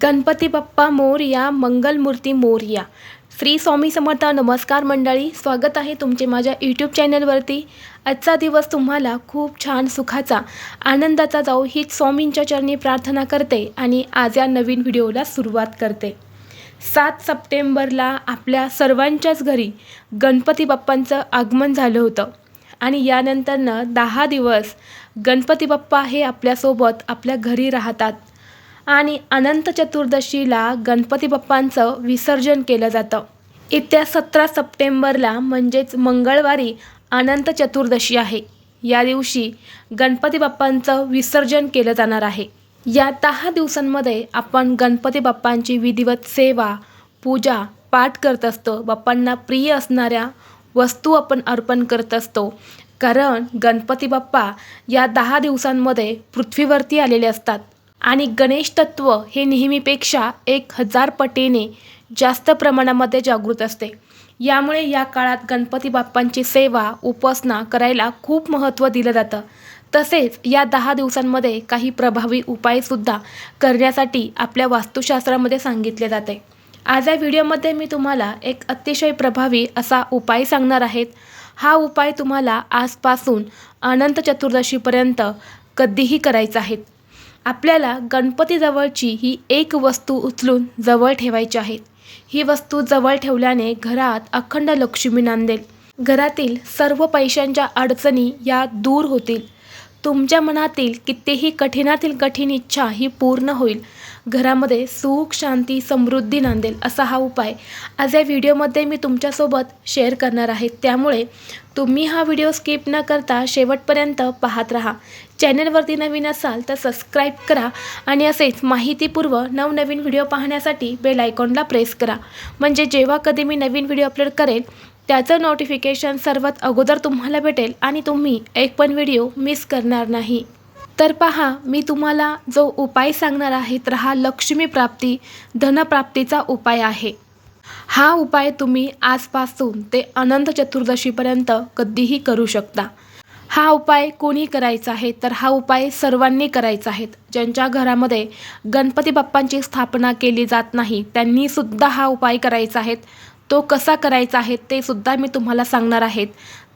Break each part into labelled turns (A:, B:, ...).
A: गणपती बाप्पा मोरया मंगलमूर्ती मोरया. श्री स्वामी समर्थ नमस्कार मंडळी स्वागत आहे तुमचे माझ्या यूट्यूब चॅनलवरती आजचा दिवस तुम्हाला खूप छान सुखाचा आनंदाचा जाऊ हीच स्वामींच्या चरणी प्रार्थना करते आणि आज या नवीन व्हिडिओला सुरुवात करते. सात सप्टेंबरला आपल्या सर्वांच्याच घरी गणपती बाप्पांचं आगमन झालं होतं आणि यानंतरनं दहा दिवस गणपती बाप्पा हे आपल्यासोबत आपल्या घरी राहतात. आणि अनंत चतुर्दशीला गणपती बाप्पांचं विसर्जन केलं जातं. येत्या सतरा सप्टेंबरला म्हणजेच मंगळवारी अनंत चतुर्दशी आहे. या दिवशी गणपती बाप्पांचं विसर्जन केलं जाणार आहे. या दहा दिवसांमध्ये आपण गणपती बाप्पांची विधिवत सेवा पूजा पाठ करत असतो. बाप्पांना प्रिय असणाऱ्या वस्तू आपण अर्पण करत असतो. कारण गणपती बाप्पा या दहा दिवसांमध्ये पृथ्वीवरती आलेले असतात. आणि गणेश तत्व हे नेहमीपेक्षा एक हजार पटीने जास्त प्रमाणामध्ये जागृत असते. यामुळे या काळात गणपती बाप्पांची सेवा उपासना करायला खूप महत्त्व दिलं जातं. तसेच या दहा दिवसांमध्ये काही प्रभावी उपायसुद्धा करण्यासाठी आपल्या वास्तुशास्त्रामध्ये सांगितले जाते. आज या व्हिडिओमध्ये मी तुम्हाला एक अतिशय प्रभावी असा उपाय सांगणार आहेत. हा उपाय तुम्हाला आजपासून अनंत चतुर्दशीपर्यंत कधीही करायचा आहे. आपल्याला गणपतीजवळची ही एक वस्तू उचलून जवळ ठेवायची आहे. ही वस्तू जवळ ठेवल्याने घरात अखंड लक्ष्मी नांदेल. घरातील सर्व पैशांच्या अडचणी या दूर होतील. तुमच्या मनातील कितीही कठीणातील कठीण इच्छा ही पूर्ण होईल. घरामध्ये सुख शांती समृद्धी नांदेल असा हा उपाय आज या व्हिडिओमध्ये मी तुमच्यासोबत शेअर करणार आहे. त्यामुळे तुम्ही हा व्हिडिओ स्किप न करता शेवटपर्यंत पाहत राहा. चॅनलवरती नवीन असाल तर सबस्क्राईब करा आणि असेच माहितीपूर्व नवनवीन व्हिडिओ पाहण्यासाठी बेल आयकॉनला प्रेस करा. म्हणजे जेव्हा कधी मी नवीन व्हिडिओ अपलोड करेल त्याचं नोटिफिकेशन सर्वात अगोदर तुम्हाला भेटेल आणि तुम्ही एक पण व्हिडिओ मिस करणार नाही. तर पहा मी तुम्हाला जो उपाय सांगणार आहे तर हा लक्ष्मी प्राप्ती धनप्राप्तीचा उपाय आहे. हा उपाय तुम्ही आजपासून ते अनंत चतुर्दशीपर्यंत कधीही करू शकता. हा उपाय कोणी करायचा आहे? तर हा उपाय सर्वांनी करायचा आहे. ज्यांच्या घरामध्ये गणपती बाप्पांची स्थापना केली जात नाही त्यांनी सुद्धा हा उपाय करायचा आहे. तो कसा करायचा आहे ते सुद्धा मी तुम्हाला सांगणार आहेत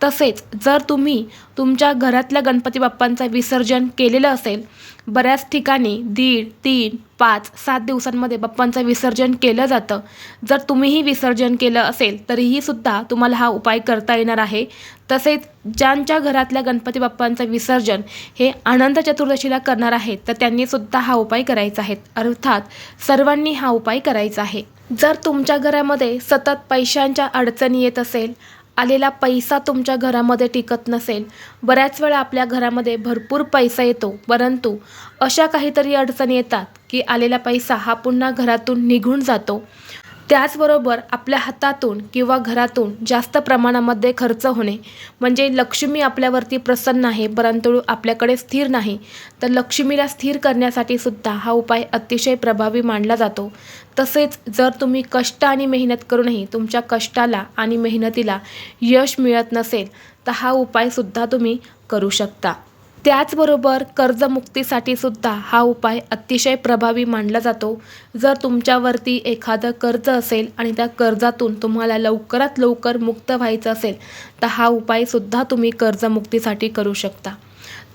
A: तसेच जर तुम्ही तुमच्या घरातल्या गणपती बाप्पांचं विसर्जन केलेलं असेल बऱ्याच ठिकाणी दीड तीन पाच सात दिवसांमध्ये बाप्पांचं विसर्जन केलं जातं. जर तुम्हीही विसर्जन केलं असेल तरीही सुद्धा तुम्हाला हा उपाय करता येणार आहे. तसेच ज्यांच्या घरातल्या गणपती बाप्पांचं विसर्जन हे अनंत चतुर्दशीला करणार आहेत तर त्यांनी सुद्धा हा उपाय करायचा आहे. अर्थात सर्वांनी हा उपाय करायचा आहे. जर तुमच्या घरामध्ये सतत पैशांच्या अडचणी येत असेल आलेला पैसा तुमच्या घरामध्ये टिकत नसेल. बऱ्याच वेळा आपल्या घरामध्ये भरपूर पैसा येतो परंतु अशा काहीतरी अडचणी येतात की आलेला पैसा हा पुन्हा घरातून निघून जातो. त्याचबरोबर आपल्या हातातून किंवा घरातून जास्त प्रमाणामध्ये खर्च होणे. म्हणजे लक्ष्मी आपल्यावरती प्रसन्न आहे परंतु आपल्याकडे स्थिर नाही. तर लक्ष्मीला स्थिर करण्यासाठी सुद्धा हा उपाय अतिशय प्रभावी मानला जातो. तसेच जर तुम्ही कष्ट आणि मेहनत करूनही तुमच्या कष्टाला आणि मेहनतीला यश मिळत नसेल तर हा उपायसुद्धा तुम्ही करू शकता. त्याचबरोबर कर्जमुक्तीसाठी सुद्धा हा उपाय अतिशय प्रभावी मानला जातो. जर तुमच्यावरती एखादं कर्ज असेल आणि त्या कर्जातून तुम्हाला लवकरात लवकर मुक्त व्हायचं असेल तर हा उपायसुद्धा तुम्ही कर्जमुक्तीसाठी करू शकता.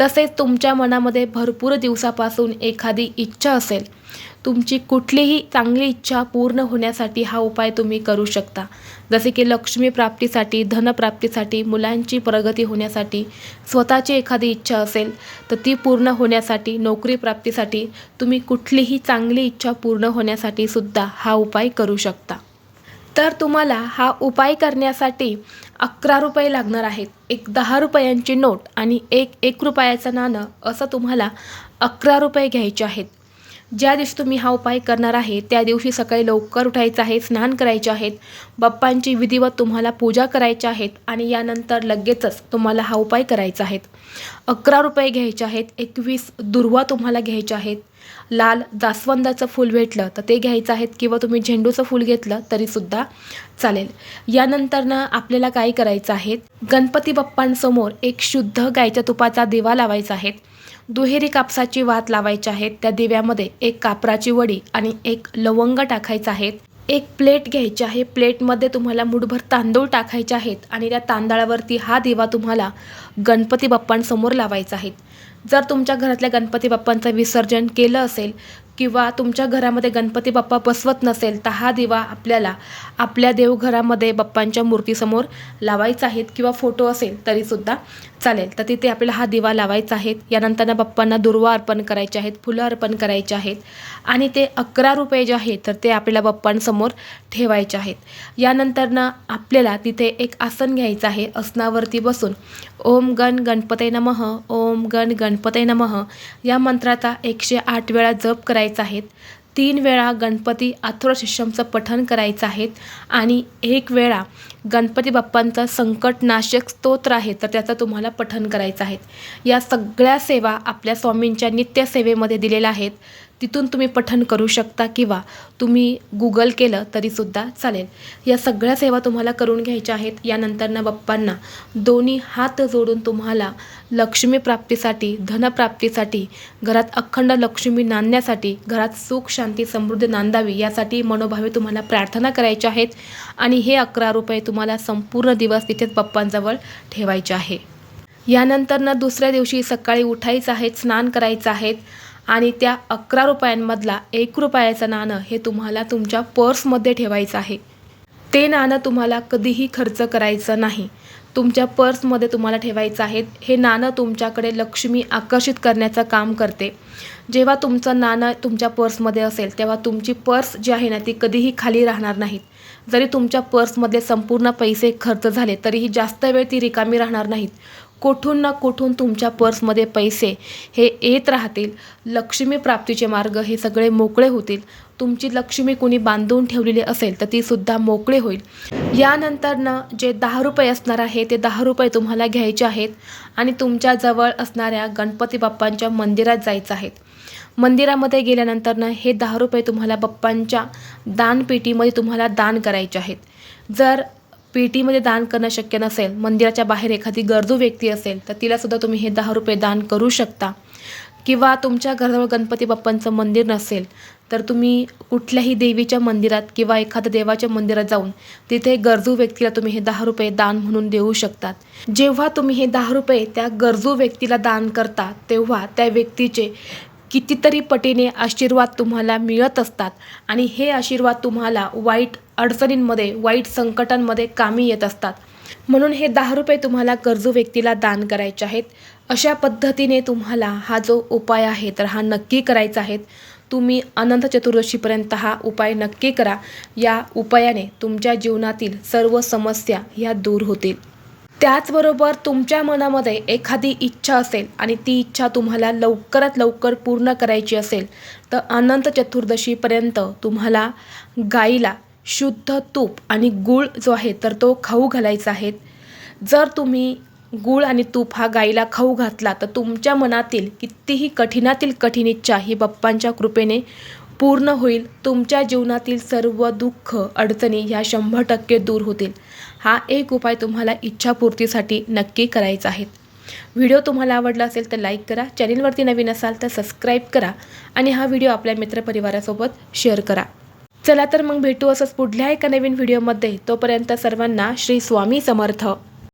A: तसेच तुमच्या मनामध्ये भरपूर दिवसापासून एखादी इच्छा असेल तुमची कुठलीही चांगली इच्छा पूर्ण होण्यासाठी हा उपाय तुम्ही करू शकता. जसे की लक्ष्मी प्राप्तीसाठी धनप्राप्तीसाठी मुलांची प्रगती होण्यासाठी स्वतःची एखादी इच्छा असेल तर ती पूर्ण होण्यासाठी नोकरी प्राप्तीसाठी तुम्ही कुठलीही चांगली इच्छा पूर्ण होण्यासाठी सुद्धा हा उपाय करू शकता. तर तुम्हाला हा उपाय करण्यासाठी अकरा रुपये लागणार आहेत. एक दहा रुपयांची नोट आणि एक एक रुपयाचं नाणं असं तुम्हाला अकरा रुपये घ्यायचे आहेत. ज्या दिवशी तुम्ही हा उपाय करणार आहे त्या दिवशी सकाळी लवकर उठायचं आहे स्नान करायचे आहेत. बाप्पांची विधिवत तुम्हाला पूजा करायच्या आहेत आणि यानंतर लगेचच तुम्हाला हा उपाय करायचा आहे अकरा रुपये घ्यायचे आहेत एकवीस दुर्वा तुम्हाला घ्यायच्या आहेत. लाल जास्वंदाचं फूल भेटलं तर ते घ्यायचं आहेत किंवा तुम्ही झेंडूचं फूल घेतलं तरीसुद्धा चालेल. यानंतरनं आपल्याला काय करायचं आहे? गणपती बाप्पांसमोर एक शुद्ध गायच्या तुपाचा दिवा लावायचा आहे. दुहेरी कापसाची वात लावायची आहे त्या दिव्यामध्ये एक कापराची वडी आणि एक लवंग टाकायचं आहेत एक प्लेट घ्यायची आहे. प्लेटमध्ये तुम्हाला मुठभर तांदूळ टाकायचे आहेत आणि त्या तांदळावरती हा दिवा तुम्हाला गणपती बाप्पांसमोर लावायचा आहे. जर तुमच्या घरातल्या गणपती बाप्पांचं विसर्जन केलं असेल किंवा तुमच्या घरामध्ये गणपती बाप्पा बसवत नसेल तर हा दिवा आपल्याला आपल्या देवघरामध्ये बाप्पांच्या मूर्तीसमोर लावायचा आहे. किंवा फोटो असेल तरीसुद्धा चालेल. तर तिथे आपल्याला हा दिवा लावायचा आहे. यानंतर बाप्पांना दुर्वा अर्पण करायचे आहेत फुलं अर्पण करायचे आहेत. आणि ते अकरा रुपये जे आहेत तर ते आपल्याला बाप्पांसमोर ठेवायचे आहेत. यानंतरनं आपल्याला तिथे एक आसन घ्यायचं आहे आसनावरती बसून. ओम गण गणपते नमः ओम गण गणपते नमः. या मंत्राचा एकशे आठ वेळा जप करायचा आहे. तीन वेळा गणपती अथर्वशिष्यमचं पठण करायचं आहे आणि एक वेळा गणपती बाप्पांचा संकटनाशक स्तोत्र आहे तर त्याचं तुम्हाला पठण करायचं आहे. या सगळ्या सेवा आपल्या स्वामींच्या नित्यसेवेमध्ये दिलेल्या आहेत. तिथून तुम्ही पठण करू शकता किंवा तुम्ही गुगल केलं तरीसुद्धा चालेल. या सगळ्या सेवा तुम्हाला करून घ्यायच्या आहेत. यानंतरनं बाप्पांना दोन्ही हात जोडून तुम्हाला लक्ष्मी प्राप्तीसाठी धनप्राप्तीसाठी घरात अखंड लक्ष्मी नांदण्यासाठी घरात सुख शांती समृद्धी नांदावी यासाठी मनोभावे तुम्हाला प्रार्थना करायच्या आहेत. आणि हे अकरा रुपये तुम्हाला संपूर्ण दिवस तिथेच बाप्पांजवळ ठेवायचे आहे. यानंतरनं दुसऱ्या दिवशी सकाळी उठायचं आहे स्नान करायचं आहेत आणि त्या अकरा रुपयांमधला एक रुपयाचं नाणं हे तुम्हाला तुमच्या पर्समध्ये ठेवायचं आहे. ते नाणं तुम्हाला कधीही खर्च करायचं नाही. तुमच्या पर्समध्ये तुम्हाला ठेवायचं आहे. हे नाणं तुमच्याकडे लक्ष्मी आकर्षित करण्याचं काम करते. जेव्हा तुमचं नाणं तुमच्या पर्समध्ये असेल तेव्हा तुमची पर्स जी आहे ना ती कधीही खाली राहणार नाहीत. जरी तुमच्या पर्समध्ये संपूर्ण पैसे खर्च झाले तरीही जास्त वेळ ती रिकामी राहणार नाहीत. कुठून ना कुठून तुमच्या पर्समध्ये पैसे हे येत राहतील. लक्ष्मी प्राप्तीचे मार्ग हे सगळे मोकळे होतील. तुमची लक्ष्मी कुणी बांधून ठेवलेली असेल तर ती सुद्धा मोकळे होईल. यानंतरनं जे दहा रुपये असणार आहे ते दहा रुपये तुम्हाला घ्यायचे आहेत आणि तुमच्या जवळ असणाऱ्या गणपती बाप्पांच्या मंदिरात जायचं आहेत मंदिरामध्ये गेल्यानंतरनं हे दहा रुपये तुम्हाला बाप्पांच्या दानपेटीमध्ये तुम्हाला दान करायचे आहेत. जर पेटीमध्ये दान करणं शक्य नसेल मंदिराच्या बाहेर एखादी गरजू व्यक्ती असेल तर तिलासुद्धा तुम्ही हे दहा रुपये दान करू शकता. किंवा तुमच्या घराजवळ गणपती बाप्पांचं मंदिर नसेल तर तुम्ही कुठल्याही देवीच्या मंदिरात किंवा एखाद्या देवाच्या मंदिरात जाऊन तिथे गरजू व्यक्तीला तुम्ही हे दहा रुपये दान म्हणून देऊ शकतात. जेव्हा तुम्ही हे दहा रुपये त्या गरजू व्यक्तीला दान करता तेव्हा त्या व्यक्तीचे कितीतरी पटीने आशीर्वाद तुम्हाला मिळत असतात. आणि हे आशीर्वाद तुम्हाला वाईट अडचणींमध्ये वाईट संकटांमध्ये कामी येत असतात. म्हणून हे दहा रुपये तुम्हाला गरजू व्यक्तीला दान करायचे आहेत. अशा पद्धतीने तुम्हाला हा जो उपाय आहे तर हा नक्की करायचा आहे. तुम्ही अनंत चतुर्दशीपर्यंत हा उपाय नक्की करा. या उपायाने तुमच्या जीवनातील सर्व समस्या ह्या दूर होतील. त्याचबरोबर तुमच्या मनामध्ये एखादी इच्छा असेल आणि ती इच्छा तुम्हाला लवकरात लवकर पूर्ण करायची असेल तर अनंत चतुर्दशीपर्यंत तुम्हाला गाईला शुद्ध तूप आणि गूळ जो आहे तर तो खाऊ घालायचा आहे. जर तुम्ही गूळ आणि तूप हा गाईला खाऊ घातला तर तुमच्या मनातील कितीही कठीणातील कठीण इच्छा ही बाप्पांच्या कृपेने पूर्ण होईल. तुमच्या जीवनातील सर्व दुःख अडचणी ह्या शंभर टक्के दूर होतील. हा एक उपाय तुम्हाला इच्छापूर्तीसाठी नक्की करायचा आहे. व्हिडिओ तुम्हाला आवडला असेल तर लाईक करा चॅनेलवरती नवीन असाल तर सबस्क्राईब करा आणि हा व्हिडिओ आपल्या मित्रपरिवारासोबत शेअर करा. चला तर मग भेटू असंच पुढल्या एका नवीन व्हिडिओमध्ये. तोपर्यंत सर्वांना श्री स्वामी समर्थ.